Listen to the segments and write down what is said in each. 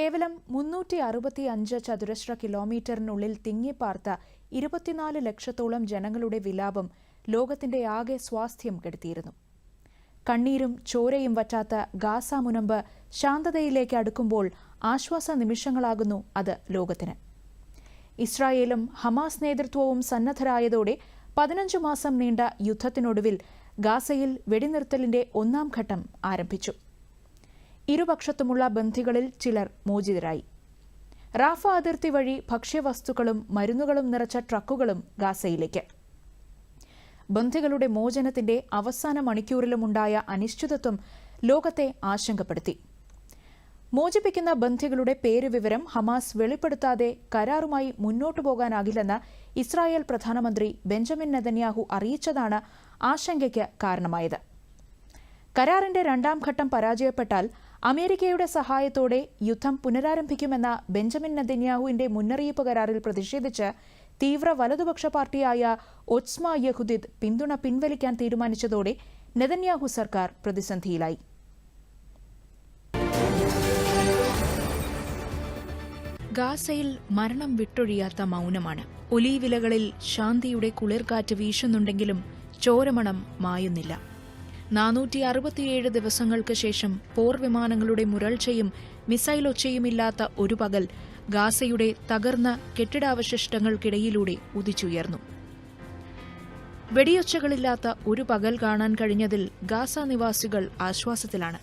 കേവലം മുന്നൂറ്റി അറുപത്തി അഞ്ച് ചതുരശ്ര കിലോമീറ്ററിനുള്ളിൽ തിങ്ങിപ്പാർത്ത ഇരുപത്തിനാല് ലക്ഷത്തോളം ജനങ്ങളുടെ വിലാപം ലോകത്തിന്റെ ആകെ സ്വാസ്ഥ്യം കെടുത്തിയിരുന്നു. കണ്ണീരും ചോരയും വറ്റാത്ത ഗാസ മുനമ്പ് ശാന്തതയിലേക്ക് അടുക്കുമ്പോൾ ആശ്വാസ നിമിഷങ്ങളാകുന്നു അത് ലോകത്തിന്. ഇസ്രായേലും ഹമാസ് നേതൃത്വവും സന്നദ്ധരായതോടെ പതിനഞ്ചു മാസം നീണ്ട യുദ്ധത്തിനൊടുവിൽ ഗാസയിൽ വെടിനിർത്തലിന്റെ ഒന്നാം ഘട്ടം ആരംഭിച്ചു. ഇരുപക്ഷത്തുമുള്ള ബന്ധികളിൽ ചിലർ മോചിതരായി. റാഫ അതിർത്തി വഴി ഭക്ഷ്യവസ്തുക്കളും മരുന്നുകളും നിറച്ച ട്രക്കുകളും ഗാസയിലേക്ക്. ബന്ധികളുടെ മോചനത്തിന്റെ അവസാന മണിക്കൂറിലുമുണ്ടായ അനിശ്ചിതത്വം ലോകത്തെ ആശങ്കപ്പെടുത്തി. മോചിപ്പിക്കുന്ന ബന്ധികളുടെ പേരുവിവരം ഹമാസ് വെളിപ്പെടുത്താതെ കരാറുമായി മുന്നോട്ടു പോകാനാകില്ലെന്ന് ഇസ്രായേൽ പ്രധാനമന്ത്രി ബെഞ്ചമിൻ നെതന്യാഹു അറിയിച്ചതാണ് ആശങ്കയ്ക്ക് കാരണമായത്. കരാറിന്റെ രണ്ടാം ഘട്ടം പരാജയപ്പെട്ടാൽ അമേരിക്കയുടെ സഹായത്തോടെ യുദ്ധം പുനരാരംഭിക്കുമെന്ന ബെഞ്ചമിൻ നദന്യാഹുവിന്റെ മുന്നറിയിപ്പ് കരാറിൽ പ്രതിഷേധിച്ച് തീവ്ര വലതുപക്ഷ പാർട്ടിയായ ഒസ്മ യഹുദിദ് പിന്തുണ പിൻവലിക്കാൻ തീരുമാനിച്ചതോടെ നെതന്യാഹു സർക്കാർ പ്രതിസന്ധിയിലായി. ഗാസയിൽ മരണം വിട്ടൊഴിയാത്ത മൗനമാണ്. ഒലീവിലകളിൽ ശാന്തിയുടെ കുളിർകാറ്റ് വീശുന്നുണ്ടെങ്കിലും ചോരമണം മായുന്നില്ല. നാനൂറ്റി അറുപത്തിയേഴ് ദിവസങ്ങൾക്ക് ശേഷം പോർ വിമാനങ്ങളുടെ മുരൾച്ചയും മിസൈലൊച്ചയുമില്ലാത്ത ഒരു പകൽ ഗാസയുടെ തകർന്ന കെട്ടിടാവശിഷ്ടങ്ങൾക്കിടയിലൂടെ ഉദിച്ചുയർന്നു. വെടിയൊച്ചകളില്ലാത്ത ഒരു പകൽ കാണാൻ കഴിഞ്ഞതിൽ ഗാസ നിവാസികൾ ആശ്വാസത്തിലാണ്.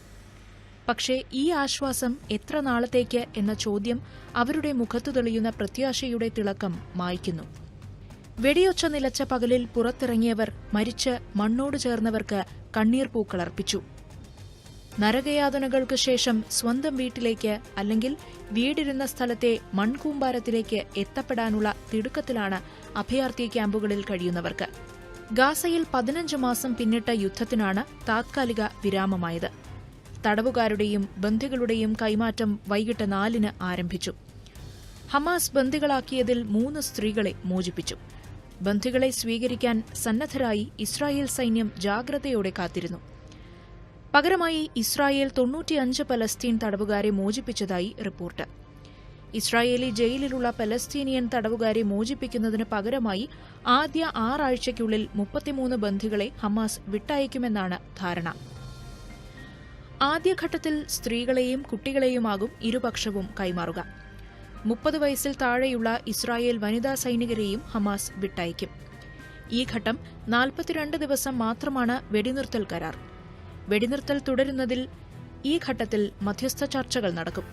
പക്ഷേ ഈ ആശ്വാസം എത്ര നാളത്തേക്ക് എന്ന ചോദ്യം അവരുടെ മുഖത്തു തെളിയുന്ന പ്രത്യാശയുടെ തിളക്കം മായ്ക്കുന്നു. വെടിയൊച്ച നിലച്ച പകലിൽ പുറത്തിറങ്ങിയവർ മരിച്ച് മണ്ണോട് ചേർന്നവർക്ക് കണ്ണീർ പൂക്കൾ പൂക്കളർപ്പിച്ചു നരകയാതനകൾക്ക് ശേഷം സ്വന്തം വീട്ടിലേക്ക് അല്ലെങ്കിൽ വീടിരുന്ന സ്ഥലത്തെ മൺകൂമ്പാരത്തിലേക്ക് എത്തപ്പെടാനുള്ള തിടുക്കത്തിലാണ് അഭയാർത്ഥി ക്യാമ്പുകളിൽ കഴിയുന്നവർക്ക്. ഗാസയിൽ പതിനഞ്ച് മാസം പിന്നിട്ട യുദ്ധത്തിനാണ് താത്കാലിക വിരാമമായത്. തടവുകാരുടെയും ബന്ധികളുടെയും കൈമാറ്റം വൈകിട്ട് നാലിന് ആരംഭിച്ചു. ഹമാസ് ബന്ദികളാക്കിയതിൽ മൂന്ന് സ്ത്രീകളെ മോചിപ്പിച്ചു. ബന്ദികളെ സ്വീകരിക്കാൻ സന്നദ്ധരായി ഇസ്രായേൽ സൈന്യം ജാഗ്രതയോടെ കാത്തിരുന്നു. പകരമായി ഇസ്രായേൽ തൊണ്ണൂറ്റിയഞ്ച് പലസ്തീൻ തടവുകാരെ മോചിപ്പിച്ചതായി റിപ്പോർട്ട്. ഇസ്രായേലി ജയിലിലുള്ള പലസ്തീനിയൻ തടവുകാരെ മോചിപ്പിക്കുന്നതിന് പകരമായി ആദ്യ ആറാഴ്ചയ്ക്കുള്ളിൽ മുപ്പത്തിമൂന്ന് ബന്ധികളെ ഹമാസ് വിട്ടയക്കുമെന്നാണ് ധാരണ. ആദ്യഘട്ടത്തിൽ സ്ത്രീകളെയും കുട്ടികളെയുമാകും ഇരുപക്ഷവും കൈമാറുക. മുപ്പത് വയസ്സിൽ താഴെയുള്ള ഇസ്രായേൽ വനിതാ സൈനികരെയും ഹമാസ് വിട്ടയക്കും. ഈ ഘട്ടം നാൽപ്പത്തിരണ്ട് ദിവസം മാത്രമാണ് വെടിനിർത്തൽ കരാർ. വെടിനിർത്തൽ തുടരുന്നതിൽ ഈ ഘട്ടത്തിൽ മധ്യസ്ഥ ചർച്ചകൾ നടക്കും.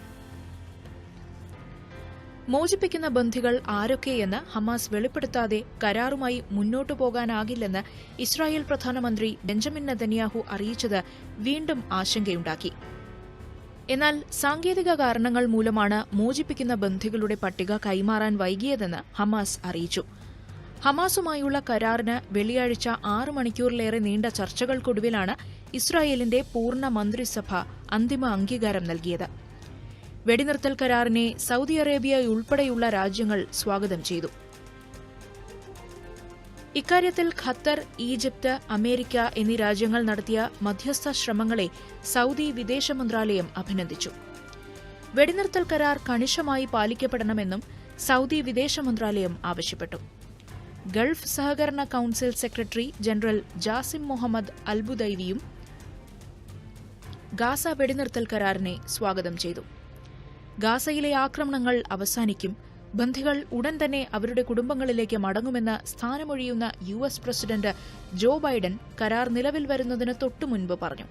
മോചിപ്പിക്കുന്ന ബന്ധികൾ ആരൊക്കെയെന്ന് ഹമാസ് വെളിപ്പെടുത്താതെ കരാറുമായി മുന്നോട്ടു പോകാനാകില്ലെന്ന് ഇസ്രായേൽ പ്രധാനമന്ത്രി ബെഞ്ചമിൻ നെതന്യാഹു അറിയിച്ചത് വീണ്ടും ആശങ്കയുണ്ടാക്കി. എന്നാൽ സാങ്കേതിക കാരണങ്ങൾ മൂലമാണ് മോചിപ്പിക്കുന്ന ബന്ധികളുടെ പട്ടിക കൈമാറാൻ വൈകിയതെന്ന് ഹമാസ് അറിയിച്ചു. ഹമാസുമായുള്ള കരാറിന് വെള്ളിയാഴ്ച ആറ് മണിക്കൂറിലേറെ നീണ്ട ചർച്ചകൾക്കൊടുവിലാണ് ഇസ്രായേലിന്റെ പൂർണ മന്ത്രിസഭ അന്തിമ അംഗീകാരം നൽകിയത്. വെടിനിർത്തൽ കരാറിനെ സൗദി അറേബ്യ ഉൾപ്പെടെയുള്ള രാജ്യങ്ങൾ സ്വാഗതം ചെയ്തു. ഇക്കാര്യത്തിൽ ഖത്തർ ഈജിപ്ത് അമേരിക്ക എന്നീ രാജ്യങ്ങൾ നടത്തിയ മധ്യസ്ഥ ശ്രമങ്ങളെ സൗദി വിദേശ മന്ത്രാലയം അഭിനന്ദിച്ചു. വെടിനിർത്തൽ കരാർ കണിശമായി പാലിക്കപ്പെടണമെന്നും സൗദി വിദേശ മന്ത്രാലയം ആവശ്യപ്പെട്ടു. ഗൾഫ് സഹകരണ council secretary general Jasim Muhammad അൽബുദൈവിയും Gaza വെടിനിർത്തൽ കരാറിനെ സ്വാഗതം ചെയ്തു. ഗാസയിലെ ആക്രമണങ്ങൾ അവസാനിക്കും ബന്ധികൾ ഉടൻ തന്നെ അവരുടെ കുടുംബങ്ങളിലേക്ക് മടങ്ങുമെന്ന് സ്ഥാനമൊഴിയുന്ന U S president Joe Biden കരാർ നിലവിൽ വരുന്നതിന് തൊട്ടുമുൻപ് പറഞ്ഞു.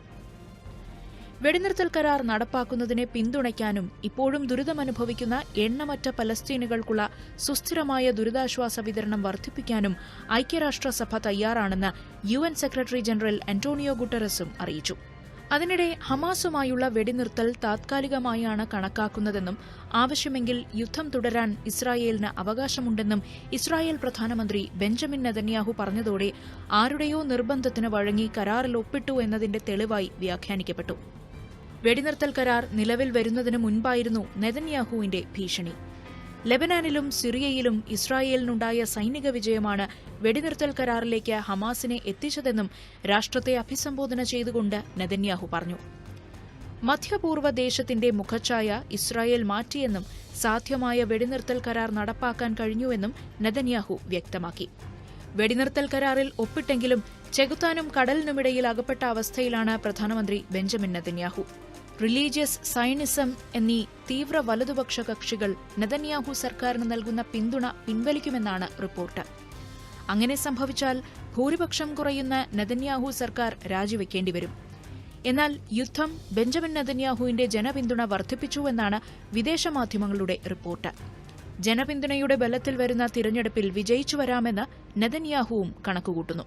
വെടിനിർത്തൽ കരാർ നടപ്പാക്കുന്നതിനെ പിന്തുണയ്ക്കാനും ഇപ്പോഴും ദുരിതമനുഭവിക്കുന്ന എണ്ണമറ്റ പലസ്തീനുകൾക്കുള്ള സുസ്ഥിരമായ ദുരിതാശ്വാസ വിതരണം വർദ്ധിപ്പിക്കാനും ഐക്യരാഷ്ട്രസഭ തയ്യാറാണെന്ന് യു സെക്രട്ടറി ജനറൽ അന്റോണിയോ ഗുട്ടറസും അറിയിച്ചു. അതിനിടെ ഹമാസുമായുള്ള വെടിനിർത്തൽ താത്കാലികമായാണ് കണക്കാക്കുന്നതെന്നും ആവശ്യമെങ്കിൽ യുദ്ധം തുടരാൻ ഇസ്രായേലിന് അവകാശമുണ്ടെന്നും ഇസ്രായേൽ പ്രധാനമന്ത്രി ബെഞ്ചമിൻ നെതന്യാഹു പറഞ്ഞതോടെ ആരുടെയോ നിർബന്ധത്തിന് വഴങ്ങി കരാറിൽ ഒപ്പിട്ടു എന്നതിന്റെ തെളിവായി വ്യാഖ്യാനിക്കപ്പെട്ടു. വെടിനിർത്തൽ കരാർ നിലവിൽ വരുന്നതിന് മുൻപായിരുന്നു നെതന്യാഹുവിന്റെ ഭീഷണി. ലെബനാനിലും സിറിയയിലും ഇസ്രായേലിനുണ്ടായ സൈനിക വിജയമാണ് വെടിനിർത്തൽ കരാറിലേക്ക് ഹമാസിനെ എത്തിച്ചതെന്നും രാഷ്ട്രത്തെ അഭിസംബോധന ചെയ്തുകൊണ്ട് നെതന്യാഹു പറഞ്ഞു. മധ്യപൂർവ ദേശത്തിന്റെ മുഖച്ഛായ ഇസ്രായേൽ മാറ്റിയെന്നും സാധ്യമായ വെടിനിർത്തൽ കരാർ നടപ്പാക്കാൻ കഴിഞ്ഞുവെന്നും നെതന്യാഹു വ്യക്തമാക്കി. വെടിനിർത്തൽ കരാറിൽ ഒപ്പിട്ടെങ്കിലും ചെകുത്താനും കടലിനുമിടയിൽ അകപ്പെട്ട അവസ്ഥയിലാണ് പ്രധാനമന്ത്രി ബെഞ്ചമിൻ നെതന്യാഹു. റിലീജിയസ് സൈനിസം എന്നീ തീവ്ര വലതുപക്ഷ കക്ഷികൾ നെതന്യാഹു സർക്കാരിന് നൽകുന്ന പിന്തുണ പിൻവലിക്കുമെന്നാണ് റിപ്പോർട്ട്. അങ്ങനെ സംഭവിച്ചാൽ ഭൂരിപക്ഷം കുറയുന്ന നെതന്യാഹു സർക്കാർ രാജിവെക്കേണ്ടിവരും. എന്നാൽ യുദ്ധം ബെഞ്ചമിൻ നെതന്യാഹുവിന്റെ ജനപിന്തുണ വർദ്ധിപ്പിച്ചുവെന്നാണ് വിദേശ മാധ്യമങ്ങളുടെ റിപ്പോർട്ട്. ജനപിന്തുണയുടെ ബലത്തിൽ വരുന്ന തിരഞ്ഞെടുപ്പിൽ വിജയിച്ചു വരാമെന്ന് നെതന്യാഹുവും കണക്കുകൂട്ടുന്നു.